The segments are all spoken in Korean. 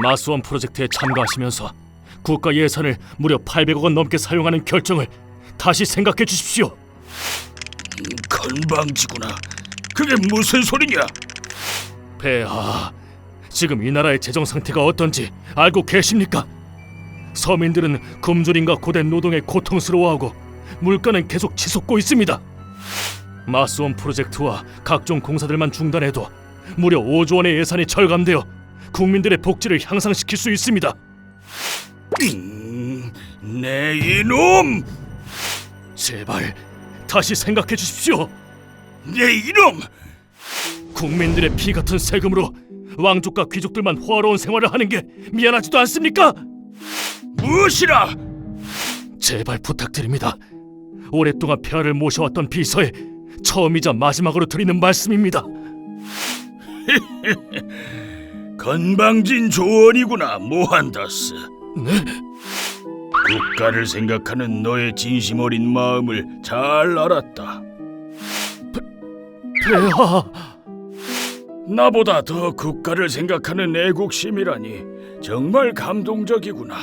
마스원 프로젝트에 참가하시면서 국가 예산을 무려 800억 원 넘게 사용하는 결정을 다시 생각해 주십시오. 건방지구나. 그게 무슨 소리냐? 폐하, 지금 이 나라의 재정 상태가 어떤지 알고 계십니까? 서민들은 굶주림과 고된 노동에 고통스러워하고 물가는 계속 치솟고 있습니다. 마스원 프로젝트와 각종 공사들만 중단해도 무려 5조 원의 예산이 절감되어 국민들의 복지를 향상시킬 수 있습니다. 음, 내 이놈! 제발 다시 생각해 주십시오. 내 이놈! 국민들의 피 같은 세금으로 왕족과 귀족들만 호화로운 생활을 하는 게 미안하지도 않습니까? 무엇이라? 제발 부탁드립니다. 오랫동안 폐하를 모셔왔던 비서에 처음이자 마지막으로 드리는 말씀입니다. 건방진 조언이구나, 모한다스. 네? 국가를 생각하는 너의 진심 어린 마음을 잘 알았다. 폐하, 나보다 더 국가를 생각하는 애국심이라니 정말 감동적이구나.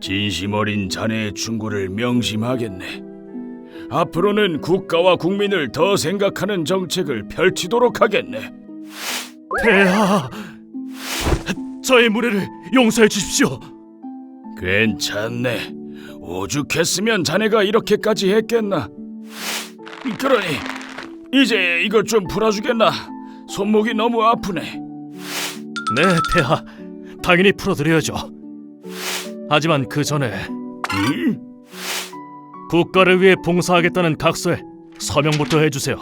진심 어린 자네의 충고를 명심하겠네. 앞으로는 국가와 국민을 더 생각하는 정책을 펼치도록 하겠네. 폐하, 저의 무례를 용서해 주십시오. 괜찮네. 오죽했으면 자네가 이렇게까지 했겠나. 그러니 이제 이것 좀 풀어주겠나. 손목이 너무 아프네. 네, 폐하, 당연히 풀어드려야죠. 하지만 그 전에 응? 국가를 위해 봉사하겠다는 각서에 서명부터 해주세요.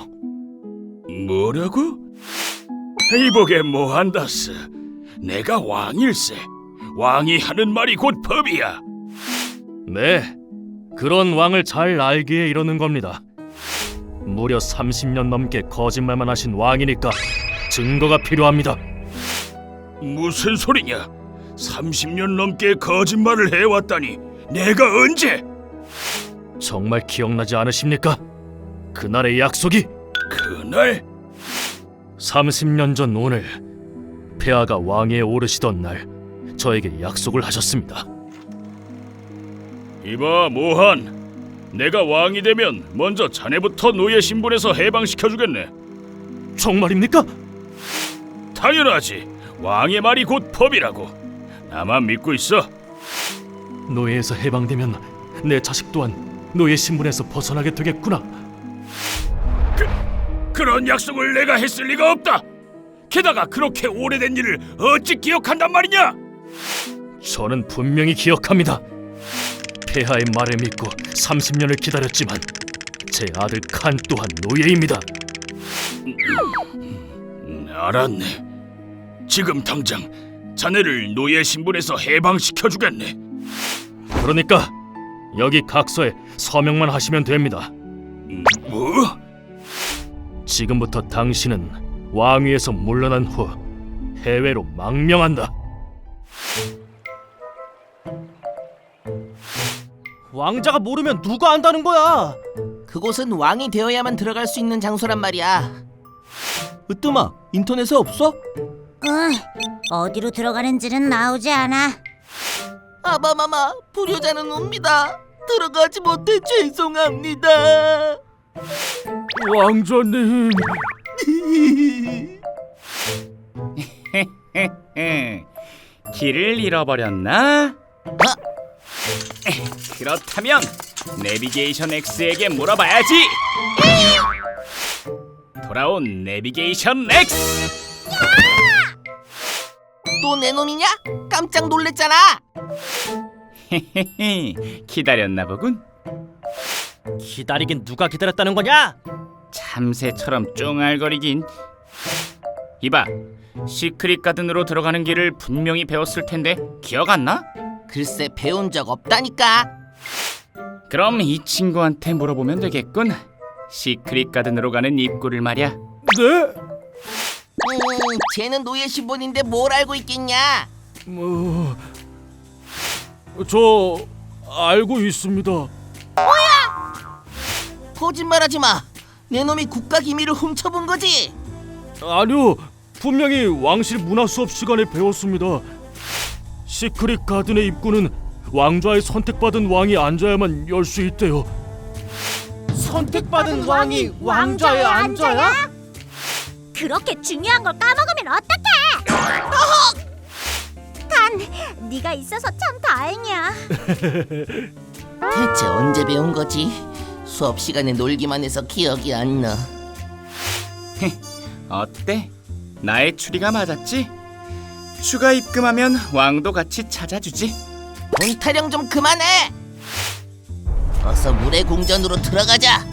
뭐라고? 이보게 뭐한다스. 내가 왕일세. 왕이 하는 말이 곧 법이야. 네, 그런 왕을 잘 알기에 이러는 겁니다. 무려 30년 넘게 거짓말만 하신 왕이니까 증거가 필요합니다. 무슨 소리냐? 30년 넘게 거짓말을 해왔다니 내가 언제? 정말 기억나지 않으십니까? 그날의 약속이 그날 30년 전 오늘 폐하가 왕위에 오르시던 날 저에게 약속을 하셨습니다. 이봐 모한 내가 왕이 되면 먼저 자네부터 노예 신분에서 해방시켜 주겠네 정말입니까? 당연하지 왕의 말이 곧 법이라고 나만 믿고 있어 노예에서 해방되면 내 자식 또한 노예 신분에서 벗어나게 되겠구나. 그런 약속을 내가 했을 리가 없다 게다가 그렇게 오래된 일을 어찌 기억한단 말이냐 저는 분명히 기억합니다. 폐하의 말을 믿고 30년을 기다렸지만 제 아들 칸 또한 노예입니다. 음, 알았네 지금 당장 자네를 노예 신분에서 해방시켜 주겠네 그러니까 여기 각서에 서명만 하시면 됩니다. 뭐? 지금부터 당신은 왕위에서 물러난 후 해외로 망명한다. 왕자가 모르면 누가 안다는 거야? 그곳은 왕이 되어야만 들어갈 수 있는 장소란 말이야. 으뜸아, 인터넷에 없어? 응, 어디로 들어가는지는 나오지 않아. 아바마마, 불효자는 옵니다. 들어가지 못해 죄송합니다. 왕자님. 길을 잃어버렸나? 그렇다면 내비게이션 X에게 물어봐야지. 돌아온 내비게이션 X. 또 내 놈이냐? 깜짝 놀랬잖아. 기다렸나 보군. 기다리긴 누가 기다렸다는 거냐? 참새처럼 쫑알거리긴. 이봐, 시크릿 가든으로 들어가는 길을 분명히 배웠을 텐데 기억 안 나? 글쎄 배운 적 없다니까. 그럼 이 친구한테 물어보면 되겠군. 시크릿 가든으로 가는 입구를 말이야. 네? 음, 쟤는 노예 신분인데 뭘 알고 있겠냐? 뭐... 저 알고 있습니다. 거짓말하지 마. 내 놈이 국가 기밀을 훔쳐본 거지. 아니요, 분명히 왕실 문화 수업 시간에 배웠습니다. 시크릿 가든의 입구는 왕좌에 선택받은 왕이 앉아야만 열 수 있대요. 선택받은 왕이 왕좌에 앉아야? 그렇게 중요한 걸 까먹으면 어떡해? 단, 네가 있어서 참 다행이야. 대체 언제 배운 거지? 수업 시간에 놀기만 해서 기억이 안 나. 어때? 나의 추리가 맞았지? 추가 입금하면 왕도 같이 찾아주지. 돈 타령 좀 그만해. 어서 물의 궁전으로 들어가자.